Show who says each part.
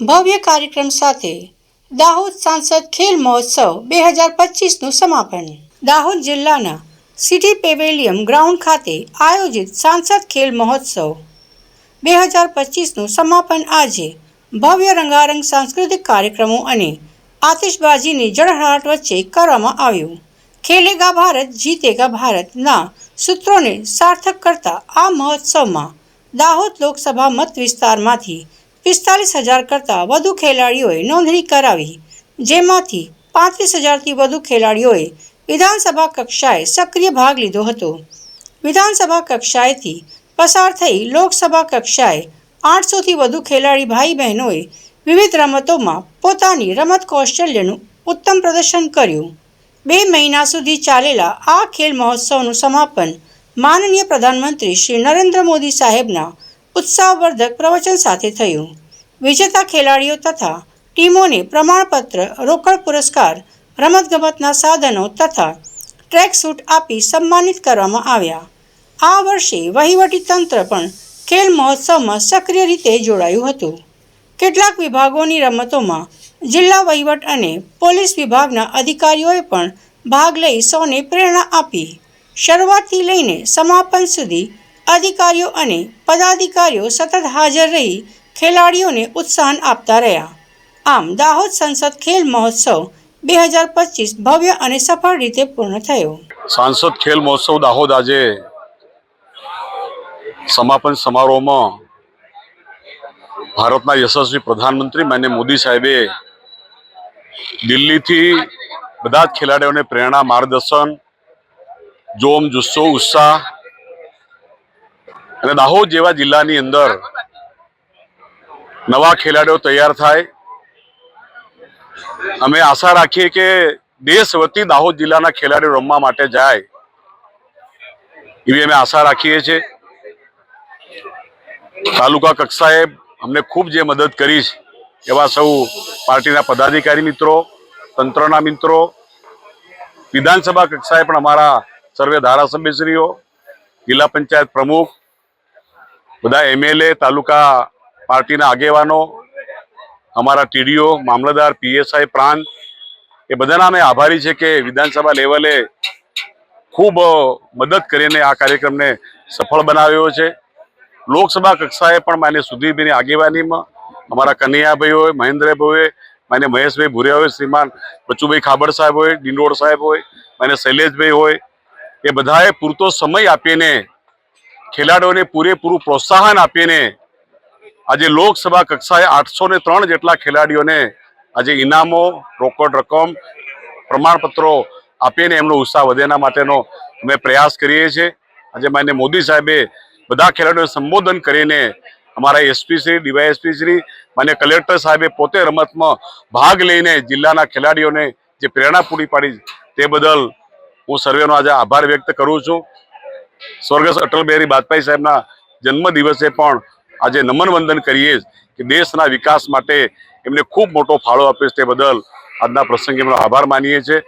Speaker 1: ભવ્ય કાર્યક્રમ સાથે દાહોદ સાંસદ ખેલ મહોત્સવ બે હજાર પચીસનું સમાપન. દાહોદ જિલ્લાના સિટી પેવેલિયમ ગ્રાઉન્ડ ખાતે આયોજિત સાંસદ ખેલ મહોત્સવ બે હજાર પચીસનું સમાપન આજે ભવ્ય રંગારંગ સાંસ્કૃતિક કાર્યક્રમો અને આતિશબાજીની જળહળાટ વચ્ચે કરવામાં આવ્યું. ખેલેગા ભારત જીતેગા ભારતના સૂત્રોને સાર્થક કરતા આ મહોત્સવમાં દાહોદ લોકસભા મત વિસ્તારમાંથી પિસ્તાલીસ હજાર કરતાં વધુ ખેલાડીઓએ નોંધણી કરાવી. જેમાંથી પાંત્રીસ હજારથી વધુ ખેલાડીઓએ વિધાનસભા કક્ષાએ સક્રિય ભાગ લીધો હતો. વિધાનસભા કક્ષાએથી પસાર થઈ લોકસભા કક્ષાએ આઠસોથી વધુ ખેલાડી ભાઈ બહેનોએ વિવિધ રમતોમાં પોતાની રમત કૌશલ્યનું ઉત્તમ પ્રદર્શન કર્યું. બે મહિના સુધી ચાલેલા આ ખેલ મહોત્સવનું સમાપન માનનીય પ્રધાનમંત્રી શ્રી નરેન્દ્ર મોદી સાહેબના ઉત્સાહવર્ધક પ્રવચન સાથે થયું. વિજેતા ખેલાડીઓ તથા ટીમોને પ્રમાણપત્ર, રોકડ પુરસ્કાર, રમતગમતના સાધનો તથા ટ્રેક સૂટ આપી સન્માનિત કરવામાં આવ્યા. આ વર્ષે વહીવટી તંત્ર પણ ખેલ મહોત્સવમાં સક્રિય રીતે જોડાયું હતું. કેટલાક વિભાગોની રમતોમાં જિલ્લા વહીવટ અને પોલીસ વિભાગના અધિકારીઓએ પણ ભાગ લઈ સૌને પ્રેરણા આપી. શરૂઆતથી લઈને સમાપન સુધી અધિકારીઓ અને પદાધિકારીઓ સતત હાજર રહી ખેલાડીઓને ઉત્સાહન આપતા રહ્યા. આમ, દાહોદ સંસદ ખેલ મહોત્સવ બે હજાર પચીસ ભવ્ય અને સફળ રીતે પૂર્ણ થયો.
Speaker 2: સાંસદ ખેલ મહોત્સવ દાહોદ આજે સમાપન સમારોહમાં ભારતના યશસ્વી પ્રધાનમંત્રી માન્ય મોદી સાહેબે દિલ્હીથી બધા જ ખેલાડીઓને પ્રેરણા, માર્ગદર્શન, જોમ, જુસ્સો, ઉત્સાહ અને દાહોદ જેવા જિલ્લાની અંદર નવા ખેલાડીઓ તૈયાર થાય. અમે આશા રાખીએ કે દેશ વતી દાહોદ જિલ્લાના ખેલાડીઓ રમવા માટે જાય. એવી અમે આશા રાખીએ છીએ. તાલુકા કક્ષાએ અમને ખૂબ જે મદદ કરી છે, એવા સૌ પાર્ટીના પદાધિકારી મિત્રો, તંત્રના મિત્રો, વિધાનસભા કક્ષાએ પણ અમારા સર્વે ધારાસભ્યશ્રીઓ, જિલ્લા પંચાયત પ્રમુખ બધા એમએલએ, તાલુકા પાર્ટીના આગેવાનો, અમારા ટીડીઓ, મામલતદાર, પીએસઆઈ, પ્રાંત, એ બધાના અમે આભારી છે કે વિધાનસભા લેવલે ખૂબ મદદ કરીને આ કાર્યક્રમને સફળ બનાવ્યો છે. લોકસભા કક્ષાએ પણ માન્ય સુધીરભાઈની આગેવાનીમાં અમારા કનૈયાભાઈ હોય મહેન્દ્રભાઈ હોય માન્ય મહેશભાઈ ભુરિયા હોય શ્રીમાન બચુભાઈ ખાબડ સાહેબ હોય, ડિંડોળ સાહેબ હોય, માન્ય શૈલેષભાઈ હોય, એ બધાએ પૂરતો સમય આપીને ખેલાડીઓને પૂરેપૂરું પ્રોત્સાહન આપીને આજે લોકસભા કક્ષાએ આઠસો ને ત્રણ જેટલા ખેલાડીઓને આજે ઇનામો, રોકડ રકમ, પ્રમાણપત્રો આપીને એમનો ઉત્સાહ વધે. એના માટેનો અમે પ્રયાસ કરીએ છીએ. આજે માન્ય મોદી સાહેબે બધા ખેલાડીઓને સંબોધન કરીને અમારા એસપી શ્રી, ડીવાયએસપી શ્રી, માન્ય કલેક્ટર સાહેબે પોતે રમતમાં ભાગ લઈને જિલ્લાના ખેલાડીઓને જે પ્રેરણા પૂરી પાડી તે બદલ હું સર્વેનો આજે આભાર વ્યક્ત કરું છું. સ્વર્ગસ્થ અટલ બિહારી વાજપેયી સાહેબના જન્મ દિવસે પણ આજે નમન વંદન કરીએ કે દેશના વિકાસ માટે એમને ખૂબ મોટો ફાળો આપ્યો છે તે બદલ આજના પ્રસંગે એમનો આભાર માનીએ છીએ.